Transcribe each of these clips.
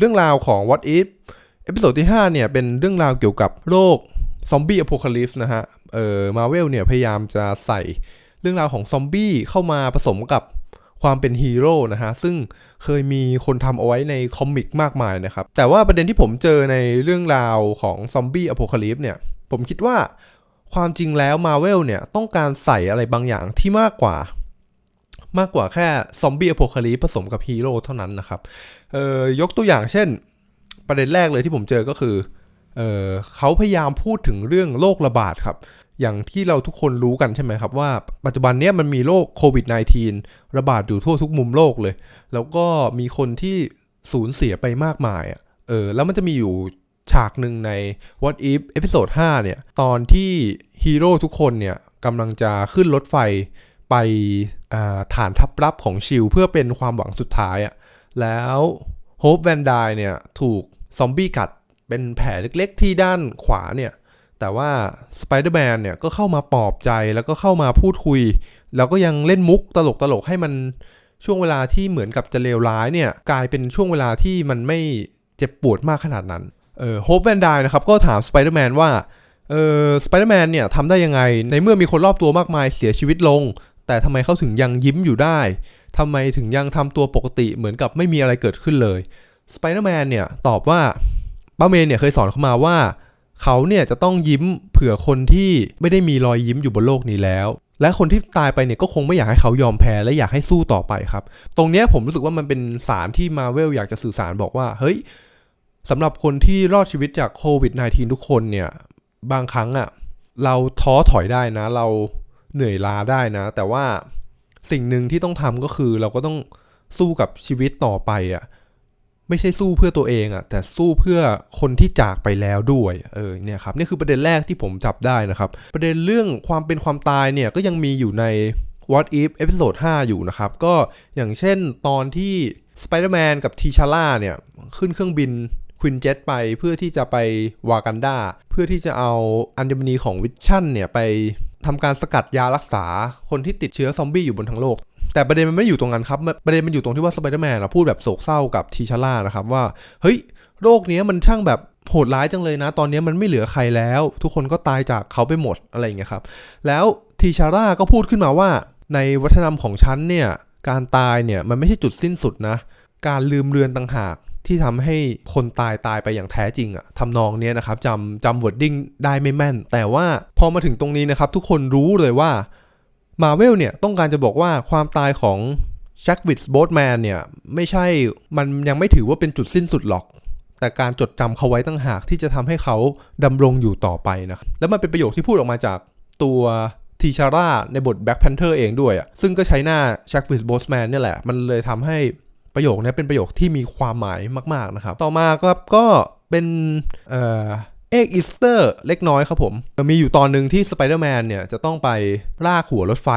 เรื่องราวของ What If เอพิโซดที่ 5 เนี่ย เป็นเรื่องราวเกี่ยวกับโรคซอมบี้อ o พ a l y p s e นะฮะ เอ่อมาเวลเนี่ย พยายามจะใส่เรื่องราวของซอมบี้เข้ามาผสมกับความเป็นฮีโร่นะฮะ ซึ่งเคยมีคนทำเอาไว้ในคอมิกมากมายนะครับ แต่ว่าประเด็นที่ผมเจอในเรื่องราวของซอมบี้อ o พ a l y p s e เนี่ย ผมคิดว่าความจริงแล้วมาเวลเนี่ย ต้องการใส่อะไรบางอย่างที่มากกว่า มากกว่าแค่ซอมบี้อ o พ a l y p s e ผสมกับฮีโร่เท่านั้นนะครับเอ่อยกตัวอย่างเช่น ประเด็นแรกเลยที่ผมเจอก็คือเออเขาพยายามพูดถึงเรื่องโรคระบาดครับอย่างที่เราทุกคนรู้กันใช่ไหมครับ ว่าปัจจุบันนี้มันมีโรคโควิด -19 ระบาดอยู่ทั่วทุกมุมโลกเลย แล้วก็มีคนที่สูญเสียไปมากมายอะเออแล้วมันจะมีอยู่ฉากหนึ่งใน What If เอพิโซด5เนี่ย ตอนที่ฮีโร่ทุกคนเนี่ยกำลังจะขึ้นรถไฟ ไปฐานทัพลับของชิลเพื่อเป็นความหวังสุดท้ายอะแล้วโฮปแวนไดเนี่ยถูกซอมบี้กัดเป็นแผลเล็กๆที่ด้านขวาเนี่ยแต่ว่าสไปเดอร์แมนเนี่ยก็เข้ามาปลอบใจแล้วก็เข้ามาพูดคุย แล้วก็ยังเล่นมุกตลกๆ ให้มันช่วงเวลาที่เหมือนกับจะเลวร้ายเนี่ยกลายเป็นช่วงเวลาที่มันไม่เจ็บปวดมากขนาดนั้นเออโฮปแวนไดนะครับก็ถามสไปเดอร์แมนว่าเออสไปเดอร์แมนเนี่ยทำได้ยังไง ในเมื่อมีคนรอบตัวมากมายเสียชีวิตลง แต่ทำไมเขาถึงยังยิ้มอยู่ได้ทำไมถึงยังทำตัวปกติเหมือนกับไม่มีอะไรเกิดขึ้นเลยสไปเดอร์แมนเนี่ยตอบว่าป้าเมนเนี่ยเคยสอนเขามาว่า เขาเนี่ยจะต้องยิ้มเผื่อคนที่ไม่ได้มีรอยยิ้มอยู่บนโลกนี้แล้ว และคนที่ตายไปเนี่ยก็คงไม่อยากให้เขายอมแพ้และอยากให้สู้ต่อไปครับ ตรงเนี้ยผมรู้สึกว่ามันเป็นสารที่มาเวลอยากจะสื่อสารบอกว่า เฮ้ยสำหรับคนที่รอดชีวิตจากโควิด -19 ทุกคนเนี่ย บางครั้งอะ่ะ เราท้อถอยได้นะ เรา เหนื่อยล้าได้นะ แต่ว่าสิ่งหนึ่งที่ต้องทำก็คือเราก็ต้องสู้กับชีวิตต่อไปอะ่ะไม่ใช่สู้เพื่อตัวเองอะแต่สู้เพื่อคนที่จากไปแล้วด้วยเออเนี่ยครับนี่คือประเด็นแรกที่ผมจับได้นะครับ ประเด็นเรื่องความเป็นความตายเนี่ยก็ยังมีอยู่ใน What If เอพิโซด5อยู่นะครับ ก็อย่างเช่นตอนที่ Spider-Man กับทีชาร่าเนี่ยขึ้นเครื่องบินควินเจ็ตไปเพื่อที่จะไปวากันดาเพื่อที่จะเอาอัญมณีของวิชั่นเนี่ยไป ทำการสกัดยารักษาคนที่ติดเชื้อซอมบี้อยู่บนทั้งโลก แต่ประเด็นมันไม่อยู่ตรงนั้นครับ ประเด็นมันอยู่ตรงที่ว่าสไปเดอร์แมนพูดแบบโศกเศร้ากับทีชาร่านะครับว่า เฮ้ย โรคนี้มันช่างแบบโหดร้ายจังเลยนะ ตอนนี้มันไม่เหลือใครแล้ว ทุกคนก็ตายจากเขาไปหมดอะไรอย่างเงี้ยครับ แล้วทีชาร่าก็พูดขึ้นมาว่า ในวัฒนธรรมของฉันเนี่ย การตายเนี่ยมันไม่ใช่จุดสิ้นสุดนะ การลืมเลือนต่างหาก ที่ทำให้คนตายตายไปอย่างแท้จริงอะทำนองเนี้ยนะครับจำจำวอร์ดดิ้งได้ไม่แม่น แต่ว่าพอมาถึงตรงนี้นะครับ ทุกคนรู้เลยว่ามาเวลเนี่ยต้องการจะบอกว่าความตายของแจ็ควิดส์โบทแมนเนี่ยไม่ใช่มันยังไม่ถือว่าเป็นจุดสิ้นสุดหรอก แต่การจดจำเขาไว้ตั้งหากที่จะทำให้เขาดำรงอยู่ต่อไปนะแล้วมันเป็นประโยคที่พูดออกมาจากตัวทีชาร่าในบทแบ็คแพนเทอร์เองด้วยอะซึ่งก็ใช้หน้าแจ็ควิดส์โบทแมนเนี่ยแหละ มันเลยทำให้ ประโยคนี้เป็นประโยคที่มีความหมายมากๆนะครับ ต่อมาก็ก็เป็นเอ่อเอกอีสเตอร์เล็กน้อยครับผม มีอยู่ตอนหนึ่งที่สไปเดอร์แมนเนี่ย จะต้องไปลากหัวรถไฟ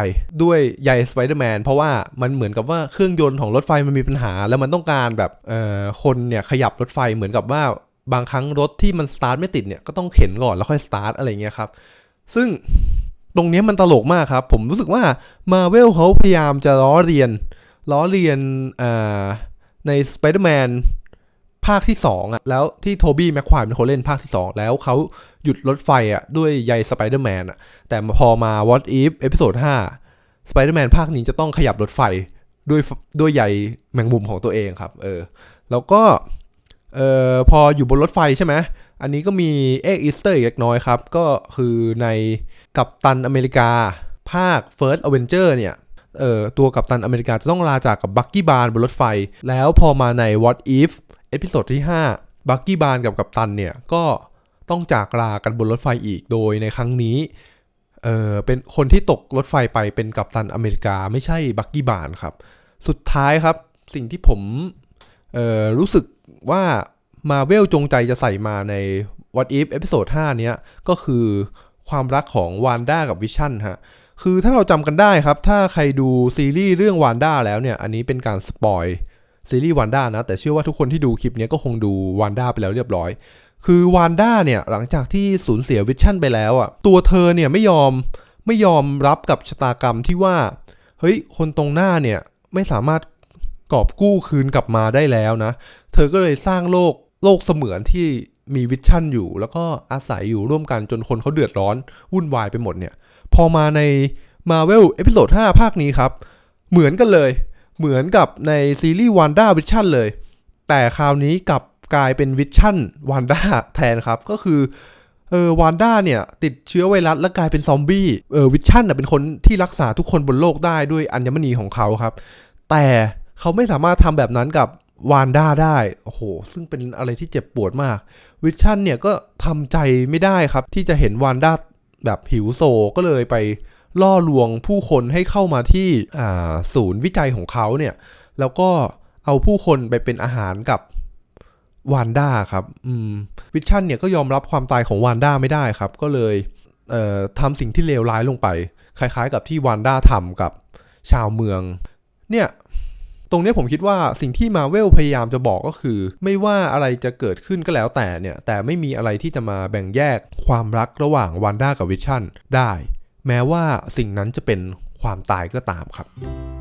ด้วยใยสไปเดอร์แมนเพราะว่ามันเหมือนกับว่าเครื่องยนต์ของรถไฟมันมีปัญหา แล้วมันต้องการแบบเอ่อคนเนี่ยขยับรถไฟเหมือนกับว่าบางครั้งรถที่มันสตาร์ทไม่ติดเนี่ยก็ต้องเข็นก่อนแล้วค่อยสตาร์ทอะไรเงี้ยครับ ซึ่งตรงนี้มันตลกมากครับ ผมรู้สึกว่ามาเวลเขาพยายามจะล้อเรียน ล้อเลียนใน Spider-Man ภาคที่2อะแล้วที่โทบี้แมคควายเป็นคนเล่นภาคที่ 2 แล้วเขาหยุดรถไฟอะด้วยใย Spider-Man อะแต่พอมา What If เอพิโซด5 Spider-Man ภาคนี้จะต้องขยับรถไฟด้วยด้วยใยแมงมุมของตัวเองครับเออแล้วก็เออพออยู่บนรถไฟใช่ไหมอันนี้ก็มีเอ็กอีสเตอร์อีกเล็กน้อยครับ ก็คือในกัปตันอเมริกาภาค First Avenger เนี่ย เอ่อตัวกัปตันอเมริกาจะต้องลาจากกับบักกี้บาร์บนรถไฟ แล้วพอมาใน What If เอพิโซดที่ 5 บักกี้บาร์กับกัปตันเนี่ย ก็ต้องจากลากันบนรถไฟอีกโดยในครั้งนี้เออเป็นคนที่ตกรถไฟไปเป็นกัปตันอเมริกาไม่ใช่บักกี้บาร์ครับ สุดท้ายครับสิ่งที่ผมเออรู้สึกว่ามาเวลจงใจจะใส่มาใน What If เอพิโซด5เนี้ยก็คือความรักของวานด้ากับวิชั่นฮะ คือถ้าเราจำกันได้ครับ ถ้าใครดูซีรีส์เรื่องวานด้าแล้วเนี่ย อันนี้เป็นการสปอยซีรีส์วานด้านะ แต่เชื่อว่าทุกคนที่ดูคลิปนี้ก็คงดูวานด้าไปแล้วเรียบร้อย คือวานด้าเนี่ยหลังจากที่สูญเสียวิชั่นไปแล้วอะ ตัวเธอเนี่ยไม่ยอมไม่ยอมรับกับชะตากรรมที่ว่า เฮ้ย คนตรงหน้าเนี่ยไม่สามารถกอบกู้คืนกลับมาได้แล้วนะ เธอก็เลยสร้างโลกโลกเสมือนที่มีวิชั่นอยู่ แล้วก็อาศัยอยู่ร่วมกันจนคนเขาเดือดร้อนวุ่นวายไปหมดเนี่ย พอมาใน Marvel เอพิโซด5ภาคนี้ครับ เหมือนกันเลย เหมือนกับในซีรีส์ Wanda Vision เลย แต่คราวนี้กับกลายเป็นวิชั่นวันด้าแทนครับ ก็คือเออวานด้าเนี่ยติดเชื้อไวรัสแล้วกลายเป็นซอมบี้เออวิชั่นเป็นคนที่รักษาทุกคนบนโลกได้ด้วยอัญมณีของเขาครับ แต่เขาไม่สามารถทำแบบนั้นกับวานด้าได้โอ้โหซึ่งเป็นอะไรที่เจ็บปวดมาก วิชั่นเนี่ยก็ทำใจไม่ได้ครับ ที่จะเห็นวานด้า แบบหิวโซก็เลยไปล่อลวงผู้คนให้เข้ามาที่ศูนย์วิจัยของเขาเนี่ย แล้วก็เอาผู้คนไปเป็นอาหารกับวานด้าครับวิชชั่นเนี่ยก็ยอมรับความตายของวานด้าไม่ได้ครับ ก็เลยเทำสิ่งที่เลวร้ายลงไป คล้ายๆ กับที่วานด้าทำกับชาวเมือง เนี่ย ตรงนี้ผมคิดว่าสิ่งที่มาเวลพยายามจะบอกก็คือ ไม่ว่าอะไรจะเกิดขึ้นก็แล้วแต่เนี่ย แต่ไม่มีอะไรที่จะมาแบ่งแยกความรักระหว่างวานด้ากับวิชั่นได้ แม้ว่าสิ่งนั้นจะเป็นความตายก็ตามครับ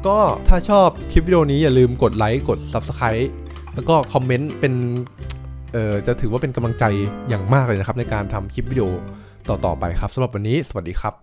ก็ถ้าชอบคลิปวิดีโอนี้อย่าลืมกดไลค์กด Subscribe แล้วก็คอมเมนต์เป็นเอ่อจะถือว่าเป็นกำลังใจอย่างมากเลยนะครับ ในการทำคลิปวิดีโอต่อๆไปครับสำหรับวันนี้ สวัสดีครับ